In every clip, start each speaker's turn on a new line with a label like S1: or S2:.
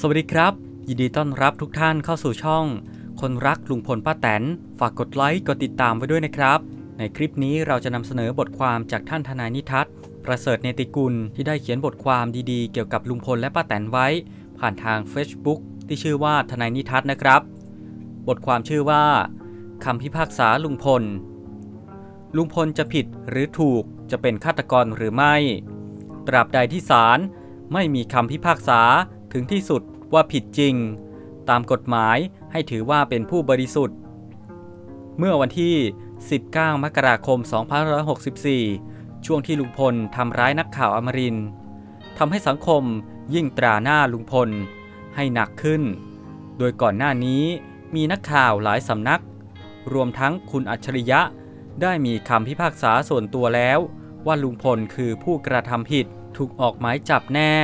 S1: สวัสดีครับ ยินดีต้อนรับทุกท่านเข้าสู่ช่อง คนรักลุงพลป้าแตน ฝากกดไลค์กดติดตามไว้ด้วยนะครับ ในคลิปนี้เราจะนำเสนอบทความจากท่านทนายนิทัศน์ประเสริฐเนติกุลที่ได้เขียนบทความดีๆ เกี่ยวกับลุงพลและป้าแตนไว้ ผ่านทาง Facebook ที่ชื่อว่าทนายนิทัศน์นะครับ บทความชื่อว่าคำพิพากษาลุงพล ลุงพลจะผิดหรือถูกจะเป็นฆาตกรหรือไม่ ตราบใดที่ศาลไม่มีคำพิพากษา ถึงที่สุดว่าผิดจริง ตามกฎหมายให้ถือว่าเป็นผู้บริสุทธิ์ เมื่อวันที่ 19 มกราคม 2564 ช่วงที่ลุงพลทำร้ายนักข่าวอมรินทำให้สังคมยิ่งตราหน้าลุงพลให้หนักขึ้น โดยก่อนหน้านี้มีนักข่าวหลายสำนัก รวมทั้งคุณอัจฉริยะได้มีคำพิพากษาส่วนตัวแล้ว ว่าลุงพลคือผู้กระทำผิดถูกออกหมายจับแน่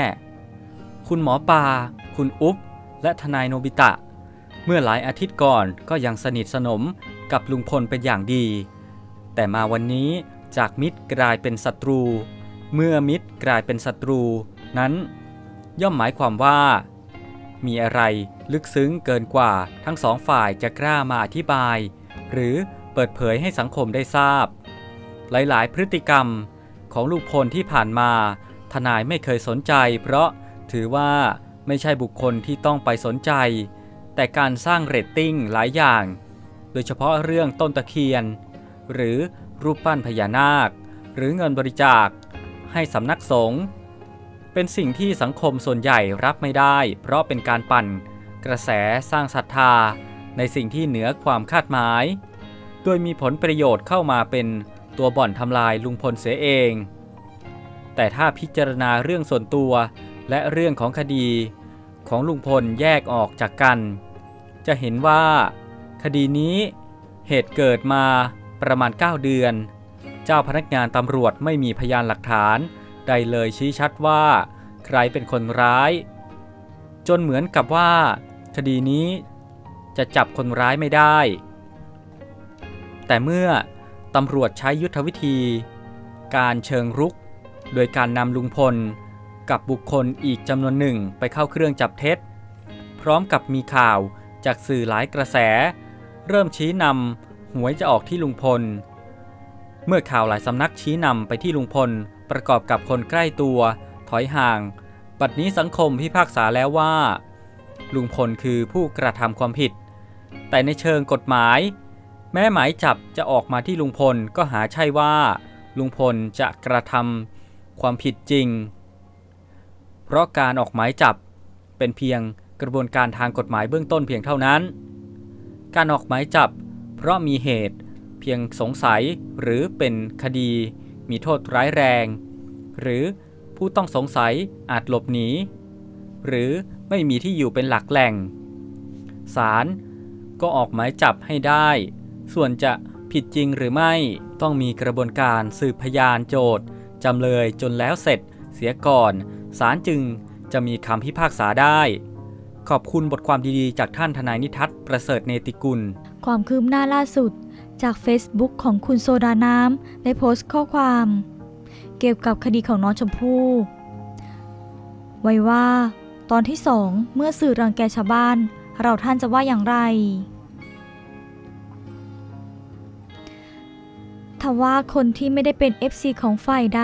S1: คุณหมอปลาคุณอุ๊บ และทนายโนบิตะ เมื่อหลายอาทิตย์ก่อนก็ยังสนิทสนมกับลุงพลเป็นอย่างดี แต่มาวันนี้จากมิตรกลายเป็นศัตรู เมื่อมิตรกลายเป็นศัตรู นั้น ย่อมหมายความว่า มีอะไรลึกซึ้งเกินกว่าทั้งสองฝ่ายจะกล้ามาอธิบาย หรือเปิดเผยให้สังคมได้ทราบ หลายๆ พฤติกรรมของลุงพลที่ผ่านมา ทนายไม่เคยสนใจ เพราะ ถือว่าไม่ใช่บุคคลที่ต้องไปสนใจ แต่การสร้างเรตติ้งหลายอย่าง โดยเฉพาะเรื่องต้นตะเคียน หรือรูปปั้นพญานาค หรือเงินบริจาค ให้สำนักสงฆ์เป็นสิ่งที่สังคมส่วนใหญ่รับไม่ได้ เพราะเป็นการปั่นกระแสสร้างศรัทธา ในสิ่งที่เหนือความคาดหมาย โดยมีผลประโยชน์เข้ามาเป็นตัวบ่อนทำลายลุงพลเสียเอง แต่ถ้าพิจารณาเรื่องส่วนตัว และเรื่องของคดีของลุงพลแยกออกจากกัน จะเห็นว่า คดีนี้เหตุเกิดมาประมาณ 9 เดือน เจ้าพนักงานตำรวจไม่มีพยานหลักฐานใดเลยชี้ชัดว่า ใครเป็นคนร้าย จนเหมือนกับว่า คดีนี้จะจับคนร้ายไม่ได้ แต่เมื่อตำรวจใช้ยุทธวิธี การเชิงรุก โดยการนำลุงพล กับบุคคลอีกจำนวนหนึ่งไปเข้าเครื่องจับเท็จ พร้อมกับมีข่าวจากสื่อหลายกระแส เริ่มชี้นำหวยจะออกที่ลุงพล เมื่อข่าวหลายสำนักชี้นำไปที่ลุงพล ประกอบกับคนใกล้ตัว ถอยห่าง ปัจนี้สังคมพิพากษาแล้วว่า ลุงพลคือผู้กระทำความผิด แต่ในเชิงกฎหมาย แม้หมายจับจะออกมาที่ลุงพลก็หาใช่ว่า ลุงพลจะกระทำความผิดจริง เพราะการออกหมายจับเป็นเพียงกระบวนการทางกฎหมายเบื้องต้นเพียงเท่านั้น การออกหมายจับ เพราะมีเหตุเพียงสงสัยหรือเป็นคดี มีโทษร้ายแรง หรือผู้ต้องสงสัยอาจหลบหนี หรือไม่มีที่อยู่เป็นหลักแหล่ง ศาลก็ออกหมายจับให้ได้ ส่วนจะผิดจริงหรือไม่ต้องมีกระบวนการสืบพยานโจทย์จำเลยจนแล้วเสร็จเสียก่อน ศาลจึงจะมีคำพิพากษาได้ ขอบคุณบทความดีๆ จากท่านทนายนิทัศน์ประเสริฐเนติกุล
S2: ความคืบหน้าล่าสุด จาก Facebook ของคุณโซดาน้ำได้โพสต์ข้อความ เกี่ยวกับคดีของน้องชมพู่ไว้ว่า ตอนที่สองเมื่อสื่อรังแกชาวบ้าน เราท่านจะว่าอย่างไรทว่าคนที่ไม่ได้เป็น FC ของฝ่ายใด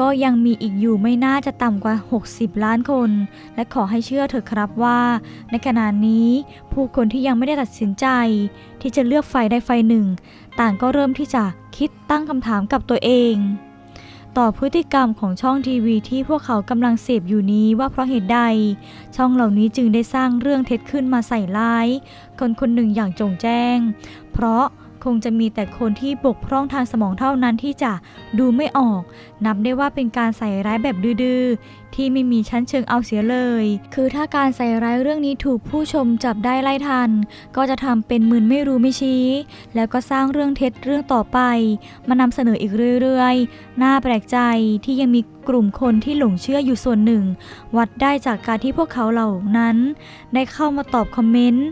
S2: ก็ยังมีอีกอยู่ไม่น่าจะต่ำกว่า 60 ล้านคน และขอให้เชื่อเถอะครับว่า ในขณะนี้ผู้คนที่ยังไม่ได้ตัดสินใจ ที่จะเลือกฝ่ายใดฝ่ายหนึ่ง ต่างก็เริ่มที่จะคิดตั้งคำถามกับตัวเอง ต่อพฤติกรรมของช่องทีวีที่พวกเขากำลังเสพอยู่นี้ว่าเพราะเหตุใด ช่องเหล่านี้จึงได้สร้างเรื่องเท็จขึ้นมาใส่ร้าย คนคนหนึ่งอย่างจงแจ้ง เพราะ คงจะมีแต่คนที่บกพร่องทางสมองเท่านั้นที่จะดูไม่ออก นับได้ว่าเป็นการใส่ร้ายแบบดื้อๆที่ไม่มีชั้นเชิงเอาเสียเลย คือถ้าการใส่ร้ายเรื่องนี้ถูกผู้ชมจับได้ไล่ทัน ก็จะทำเป็นมึนไม่รู้ไม่ชี้ แล้วก็สร้างเรื่องเท็จเรื่องต่อไป มานำเสนออีกเรื่อยๆ น่าแปลกใจที่ยังมีกลุ่มคนที่หลงเชื่ออยู่ส่วนหนึ่ง วัดได้จากการที่พวกเขาเหล่านั้น ได้เข้ามาตอบคอมเมนต์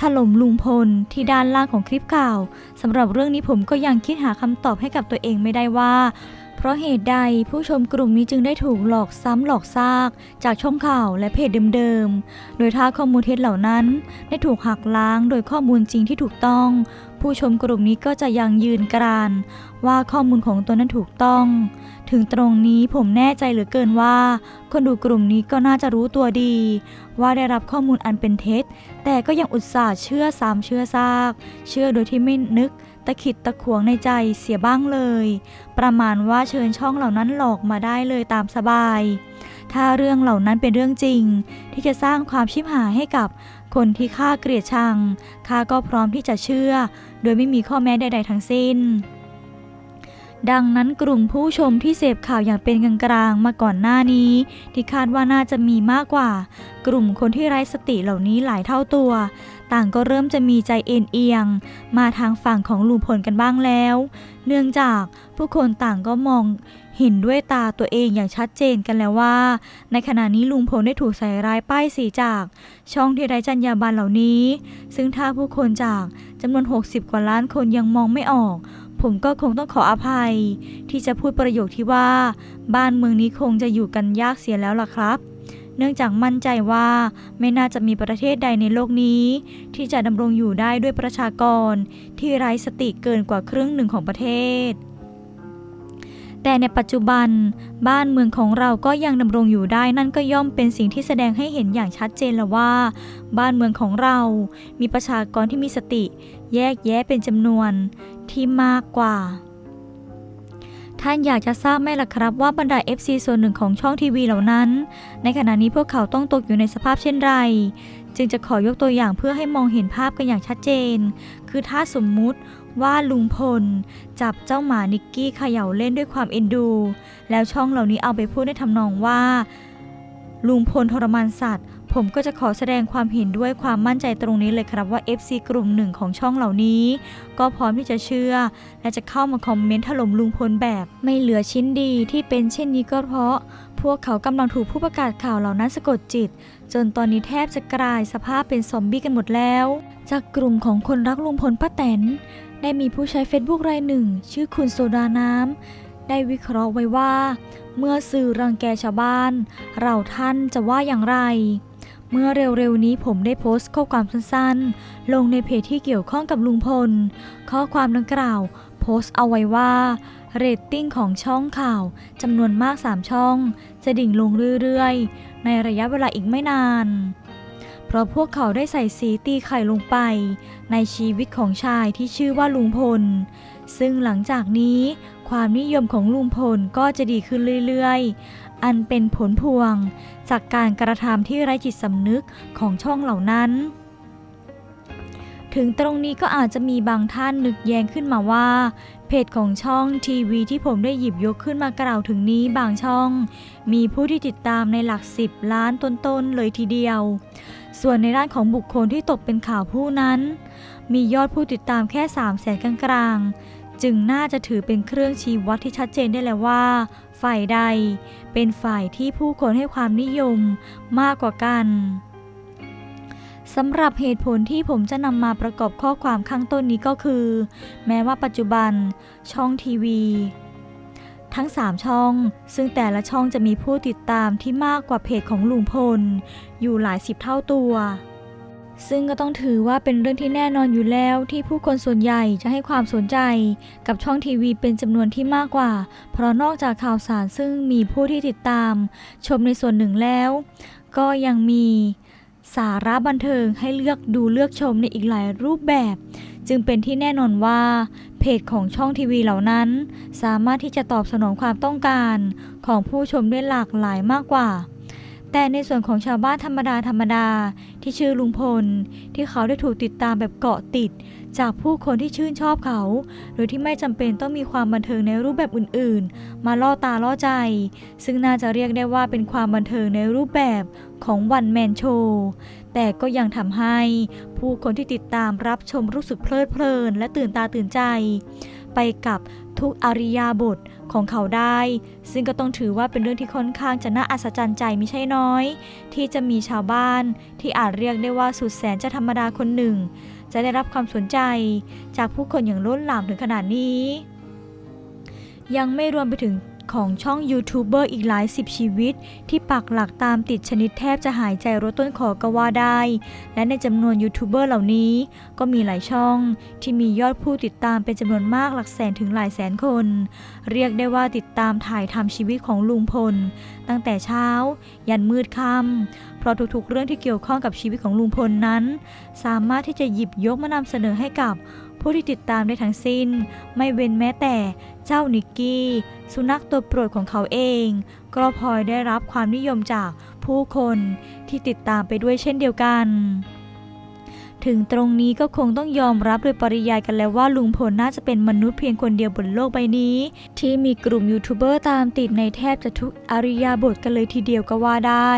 S2: ถล่มลุงพลที่ด้านล่างของคลิปข่าวสำหรับเรื่องนี้ผมก็ยังคิดหาคำตอบให้กับตัวเองไม่ได้ว่า เพราะเหตุใดผู้ชมกลุ่มนี้จึงได้ถูกหลอกซ้ำหลอกซาก จากช่องข่าวและเพจเดิมๆ โดยถ้าข้อมูลเท็จเหล่านั้น ได้ถูกหักล้างโดยข้อมูลจริงที่ถูกต้อง ผู้ชมกลุ่มนี้ก็จะยังยืนกรานว่าข้อมูลของตนนั้นถูกต้อง ถึงตรงนี้ผมแน่ใจเหลือเกินว่า คนดูกลุ่มนี้ก็น่าจะรู้ตัวดี ว่าได้รับข้อมูลอันเป็นเท็จ แต่ก็ยังอุตส่าห์เชื่อซ้ำเชื่อซาก เชื่อโดยที่ไม่นึก ตะขิดตะขวงในใจเสียบ้างเลย ประมาณว่าเชิญช่องเหล่านั้นหลอกมาได้เลยตามสบาย ถ้าเรื่องเหล่านั้นเป็นเรื่องจริง ที่จะสร้างความชิบหายให้กับคนที่ข้าเกลียดชังข้าก็พร้อมที่จะเชื่อ โดยไม่มีข้อแม้ใด ๆ ทั้งสิ้น ดังนั้นกลุ่มผู้ชมที่เสพข่าวอย่างเป็นกลางๆมาก่อนหน้านี้ ที่คาดว่าน่าจะมีมากกว่า กลุ่มคนที่ไร้สติเหล่านี้หลายเท่าตัว ต่างก็เริ่มจะมีใจเอ็นเอียง มาทางฝั่งของลุงพลกันบ้างแล้ว เนื่องจากผู้คนต่างก็มองเห็นด้วยตาตัวเองอย่างชัดเจนกันแล้วว่า ในขณะนี้ลุงพลได้ถูกใส่ร้ายป้ายสีจาก ช่องที่ไร้จรรยาบรรณเหล่านี้ ซึ่งถ้าผู้คนจากจำนวน 60 กว่าล้านคนยังมองไม่ออก ผมก็คงต้องขออภัย ที่จะพูดประโยคที่ว่า บ้านเมืองนี้คงจะอยู่กันยากเสียแล้วล่ะครับ เนื่องจากมั่นใจว่าไม่น่าจะมีประเทศใดในโลกนี้ ที่จะดำรงอยู่ได้ด้วยประชากร ที่ไร้สติเกินกว่าครึ่งหนึ่งของประเทศ แต่ในปัจจุบัน บ้านเมืองของเราก็ยังดำรงอยู่ได้นั่นก็ย่อมเป็นสิ่งที่แสดงให้เห็นอย่างชัดเจนแล้วว่า บ้านเมืองของเรา มีประชากรที่มีสติ แยกแยะเป็นจำนวนที่มากกว่า ท่านอยากจะทราบไหมล่ะครับว่าบรรดา FC ส่วนหนึ่งของช่องทีวีเหล่านั้น ในขณะนี้พวกเขาต้องตกอยู่ในสภาพเช่นไร จึงจะขอยกตัวอย่างเพื่อให้มองเห็นภาพกันอย่างชัดเจน คือถ้าสมมุติว่าลุงพล จับเจ้าหมานิกกี้เขย่าเล่นด้วยความเอ็นดู แล้วช่องเหล่านี้เอาไปพูดในทำนองว่า ลุงพลทรมานสัตว์ ผมก็จะขอแสดงความเห็นด้วยความมั่นใจตรงนี้เลยครับว่า FC กลุ่มหนึ่งของช่องเหล่านี้ ก็พร้อมที่จะเชื่อ และจะเข้ามาคอมเมนต์ถล่มลุงพลแบบไม่เหลือชิ้นดีที่เป็นเช่นนี้ก็เพราะ พวกเขากำลังถูกผู้ประกาศข่าวเหล่านั้นสะกดจิต จนตอนนี้แทบจะกลายสภาพเป็นซอมบี้กันหมดแล้ว จากกลุ่มของคนรักลุงพลป้าแตนได้มีผู้ใช้เฟซบุ๊กรายหนึ่ง ชื่อคุณโซดาน้ำได้วิเคราะห์ไว้ว่า เมื่อสื่อรังแกชาวบ้าน เราท่านจะว่าอย่างไร เมื่อเร็วๆนี้ผมได้โพสต์ข้อความสั้นๆ ลงในเพจที่เกี่ยวข้องกับลุงพล ข้อความดังกล่าว โพสต์เอาไว้ว่าเรตติ้งของช่องข่าวจำนวนมาก 3 ช่อง จะดิ่งลงเรื่อยๆ ในระยะเวลาอีกไม่นาน เพราะพวกเขาได้ใส่สีตีไข่ลงไป ในชีวิตของชายที่ชื่อว่าลุงพล ซึ่งหลังจากนี้ความนิยมของลุงพลก็จะดีขึ้นเรื่อยๆ อันเป็นผลพวง จากการกระทำที่ไร้จิตสำนึกของช่องเหล่านั้น ถึงตรงนี้ก็อาจจะมีบางท่านนึกแย้งขึ้นมาว่า เพจของช่องทีวีที่ผมได้หยิบยกขึ้นมากล่าวถึงนี้บางช่อง มีผู้ที่ติดตามในหลักสิบล้านต้นๆเลยทีเดียว ส่วนในด้านของบุคคลที่ตกเป็นข่าวผู้นั้น มียอดผู้ติดตามแค่3 0 0แสนกลางๆ จึงน่าจะถือเป็นเครื่องชี้วัดที่ชัดเจนได้แล้วว่า ฝ่ายใดเป็นฝ่ายที่ผู้คนให้ความนิยมมากกว่ากันสำหรับเหตุผลที่ผมจะนำมาประกอบข้อความข้างต้นนี้ก็คือ แม้ว่าปัจจุบันช่องทีวี ทั้ง 3 ช่อง ซึ่งแต่ละช่องจะมีผู้ติดตามที่มากกว่าเพจของลุงพล อยู่หลายสิบเท่าตัว ซึ่งก็ต้องถือว่าเป็นเรื่องที่แน่นอนอยู่แล้วที่ผู้คนส่วนใหญ่จะให้ความสนใจ กับช่องทีวีเป็นจำนวนที่มากกว่า เพราะนอกจากข่าวสารซึ่งมีผู้ที่ติดตาม ชมในส่วนหนึ่งแล้ว ก็ยังมีสาระบันเทิงให้เลือกดูเลือกชมในอีกหลายรูปแบบ จึงเป็นที่แน่นอนว่า เพจของช่องทีวีเหล่านั้น สามารถที่จะตอบสนองความต้องการของผู้ชมได้หลากหลายมากกว่า แต่ในส่วนของชาวบ้านธรรมดาธรรมดา ที่ชื่อลุงพล ที่เขาได้ถูกติดตามแบบเกาะติด จากผู้คนที่ชื่นชอบเขา โดยที่ไม่จำเป็นต้องมีความบันเทิงในรูปแบบอื่นๆ มาล่อตาล่อใจ ซึ่งน่าจะเรียกได้ว่าเป็นความบันเทิงในรูปแบบของวันแมนโชว์แต่ก็ยังทำให้ผู้คนที่ติดตามรับชมรู้สึกเพลิดเพลิน และตื่นตาตื่นใจ ไปกับ ทุกอริยาบทของเขาได้ ซึ่งก็ต้องถือว่าเป็นเรื่องที่ค่อนข้างจะน่าอัศจรรย์ใจไม่ใช่น้อย ที่จะมีชาวบ้านที่อาจเรียกได้ว่าสุดแสนจะธรรมดาคนหนึ่ง จะได้รับความสนใจ จากผู้คนอย่างล้นหลามถึงขนาดนี้ ยังไม่รวมไปถึง ของช่องยูทูบเบอร์อีกหลายสิบชีวิต ที่ปักหลักตามติดชนิดแทบจะหายใจรถต้นขอก็ว่าได้ และในจำนวนยูทูบเบอร์เหล่านี้ ก็มีหลายช่อง ที่มียอดผู้ติดตามเป็นจำนวนมากหลักแสนถึงหลายแสนคน เรียกได้ว่าติดตามถ่ายทำชีวิตของลุงพล ตั้งแต่เช้า ยันมืดค่ำเพราะทุกๆ เรื่องที่เกี่ยวข้องกับชีวิตของลุงพลนั้น สามารถที่จะหยิบยกมานำเสนอให้กับ ผู้ที่ติดตามได้ทั้งสิ้น ไม่เว้นแม้แต่เจ้านิกกี้ สุนัขตัวโปรดของเขาเอง ก็พลอยได้รับความนิยมจากผู้คนที่ติดตามไปด้วยเช่นเดียวกัน ถึงตรงนี้ก็คงต้องยอมรับโดยปริยายกันแล้วว่าลุงพลน่าจะเป็นมนุษย์เพียงคนเดียวบนโลกใบนี้ ที่มีกลุ่มยูทูบเบอร์ตามติดในแทบจะทุกอริยาบทกันเลยทีเดียวก็ว่าได้